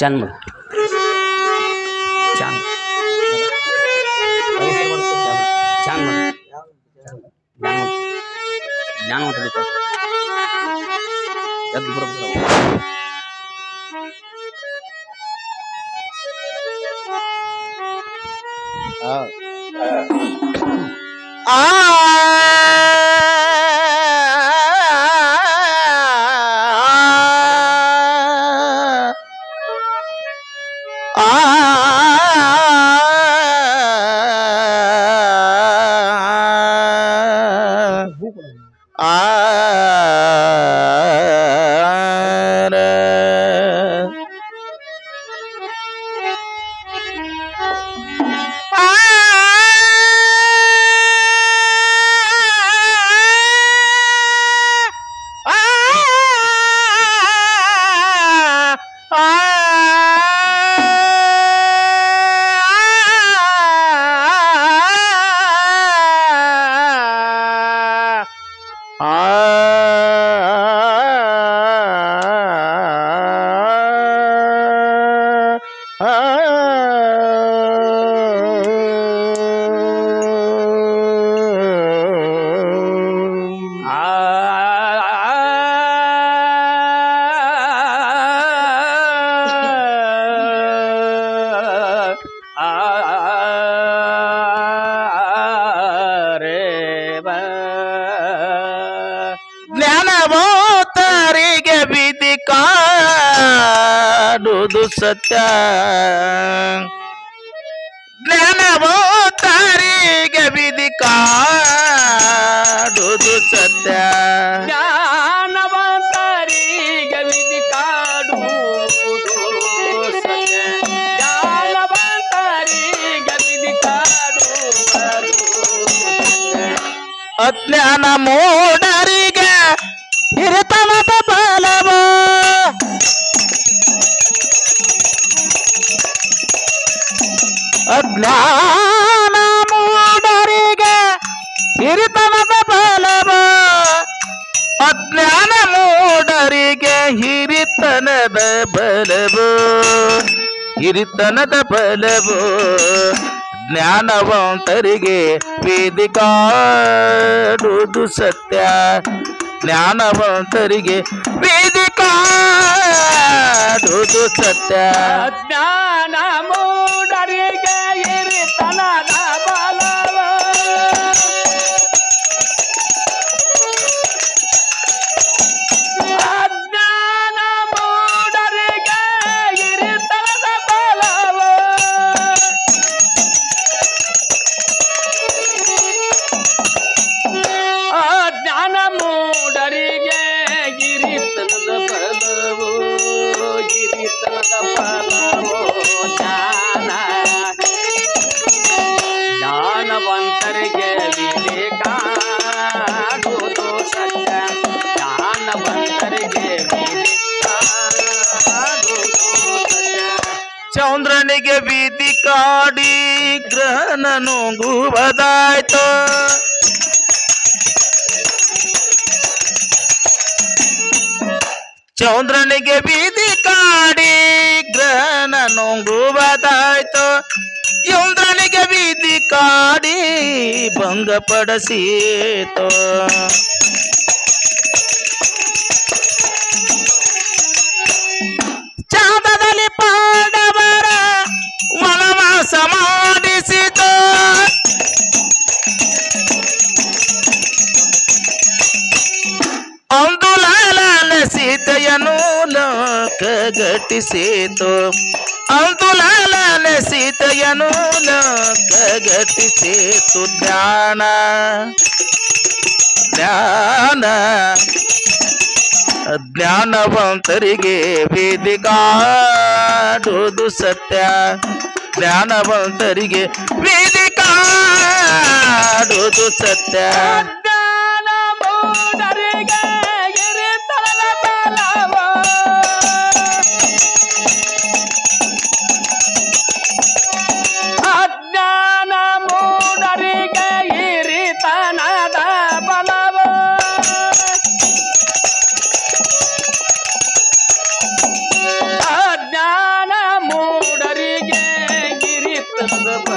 ಚಂದ ಮಾಡು আর Ah ಕಾಡುವುದು ಸತ್ಯ. ಜ್ಞಾನವೋ ತಾರಿಗೆ ವಿಧಿ ಕಾಡುವುದು ಸತ್ಯ. ಜ್ಞಾನವಂತರಿಗೆ ವಿಧಿ ಕಾಡುವುದು ಸತ್ಯ. ಜ್ಞಾನವಂತರಿಗೆ ವಿಧಿ ಕಾಡುವುದು ಅಜ್ಞಾನ ಮೂಢರಿಗೆ ಅಜ್ಞಾನ ಮೂಡರಿಗೆ ಹಿರಿತನದ ಬಲವ. ಅಜ್ಞಾನ ಮೂಡರಿಗೆ ಹಿರಿತನದ ಬಲವು. ಹಿರಿತನದ ಬಲವು. ಜ್ಞಾನವಂತರಿಗೆ ವೇದಿಕಾಡುವುದು ಸತ್ಯ. ಜ್ಞಾನವಂತರಿಗೆ ದುದು ಸತ್ಯ. ಅಜ್ಞಾನ ಮೂಡರಿಗೆ ಇರಿತನದ ಬಲವ. ಚಂದ್ರನಿಗೆ ಬೀದಿ ಕಾಡಿ ಗ್ರಹಣ ನುಂಗುವುದಾಯ್ತು. ಚಂದ್ರನಿಗೆ ಬೀದಿ ಕಾಡಿ ಗ್ರಹಣ ನುಂಗುವುದಾಯ್ತು. ಚಂದ್ರನಿಗೆ ಬೀದಿ ಕಾಡಿ ಭಂಗಪಡಿಸೀತು. ಪಾಂಡವರ ವನವಾಸ ಮಾಡಿಸಿದ ಅಂದು ಲಾಲ ಸೀತೆಯನ್ನು ಲೋಕ ಘಟಿಸಿತು ಅಂದುಲಾಲ ಸೀತೆಯನ್ನು ಲೋಕ ಘಟಿಸಿತು ಜ್ಞಾನ. ಜ್ಞಾನ. ಜ್ಞಾನವಂತರಿಗೆ ವೇದಿಕಾಡುವುದು ಸತ್ಯ. ಜ್ಞಾನವಂತರಿಗೆ ವೇದಿಕಾಡುವುದು ಸತ್ಯ.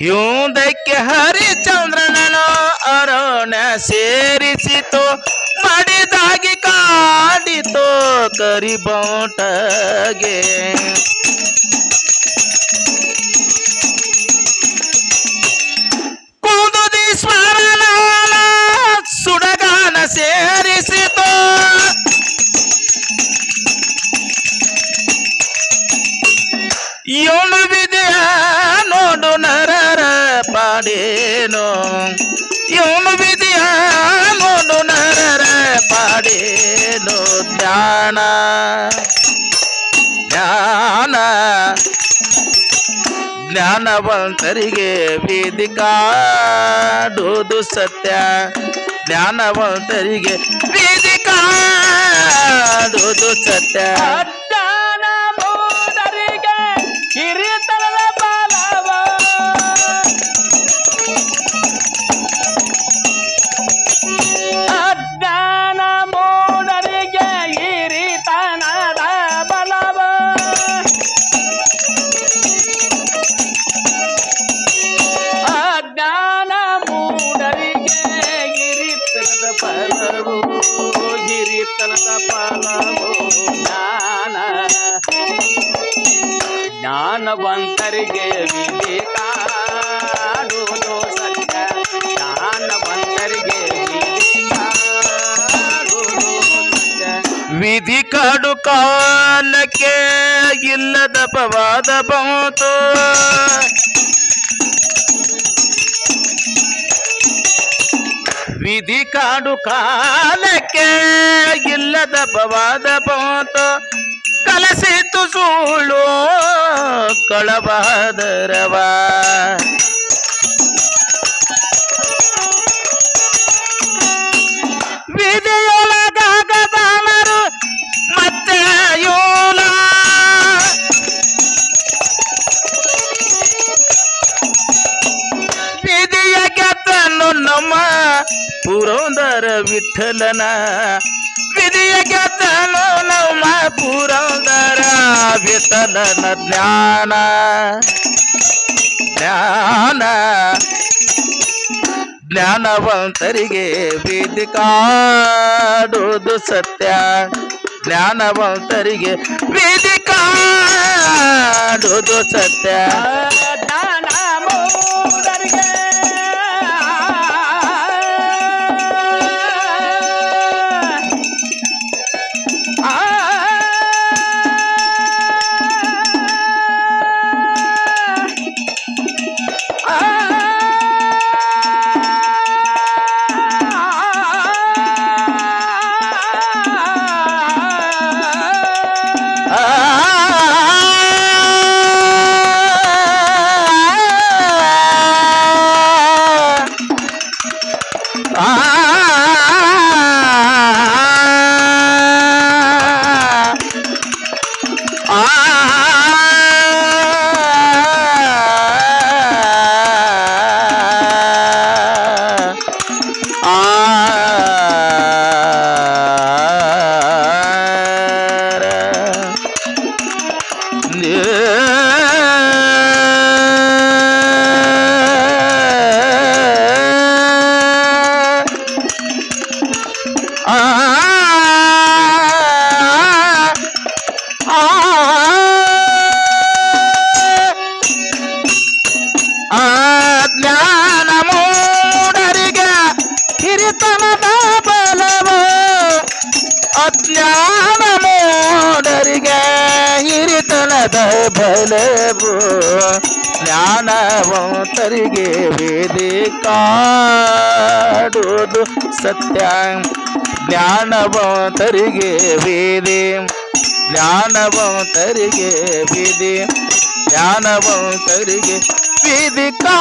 ಹಿಂದಕ್ಕೆ ಹರಿಚಂದ್ರನನು ಅರುಣ ಸೇರಿಸಿತು ಮಡಿದಾಗಿ ಕಾಡಿತು ಕರಿಬೋಟಗೆ. ಸುಡಗಾನ ಸೇರಿಸಿತು. ಏಳು ವಿಧಿಯ ನೋಡು ಪಾಡೇನು ಇವನು ನೋಡು ನರರ ಪಾಡೇನು ಜ್ಞಾನ ಜ್ಞಾನ, ಜ್ಞಾನವಂತರಿಗೆ ಬೀದಿ ಕಾಡುವುದು ಸತ್ಯ. ಜ್ಞಾನವಂತರಿಗೆ ಬೀದಿ ಕಾಡುವುದು ಸತ್ಯ. ಜ್ಞಾನವಂತರಿಗೆ ವಿವೇಕ ವಿಧಿ ಕಾಡು ಕಾಲಕ್ಕೆ ಇಲ್ಲದ ಪವಾದ ಬಂತು. ವಿಧಿ ಕಾಡು ಕಾಲಕ್ಕೆ ಇಲ್ಲದ ಪವಾದ ಬಂತು. ಕಲಸಿತು ಸುಳ್ಳು ಕಳಬಾದರವ ವಿಧಿಯೊಳಗಾಗದಾನರು ಮತ್ತೆ ಪುರಂದರ ವಿಠಲನ. ವಿಠಲನ ಜ್ಞಾನ. ಜ್ಞಾನ. ಜ್ಞಾನವಂತರಿಗೆ ಬೀದಿ ಕಾಡುವುದು ಸತ್ಯ. ಜ್ಞಾನವಂತರಿಗೆ ಬೀದಿ ಕಾಡುವುದು ಸತ್ಯ. ಭಗವಂತರಿಗೆ ವೇದಿ ಕಾಡುವುದು ಸತ್ಯ. ಜ್ಞಾನವಂತರಿಗೆ ವೇದಿ. ಜ್ಞಾನವಂತರಿಗೆ ವೇದಿ. ಜ್ಞಾನವಂತರಿಗೆ ವಿಧಿ ಕಾ.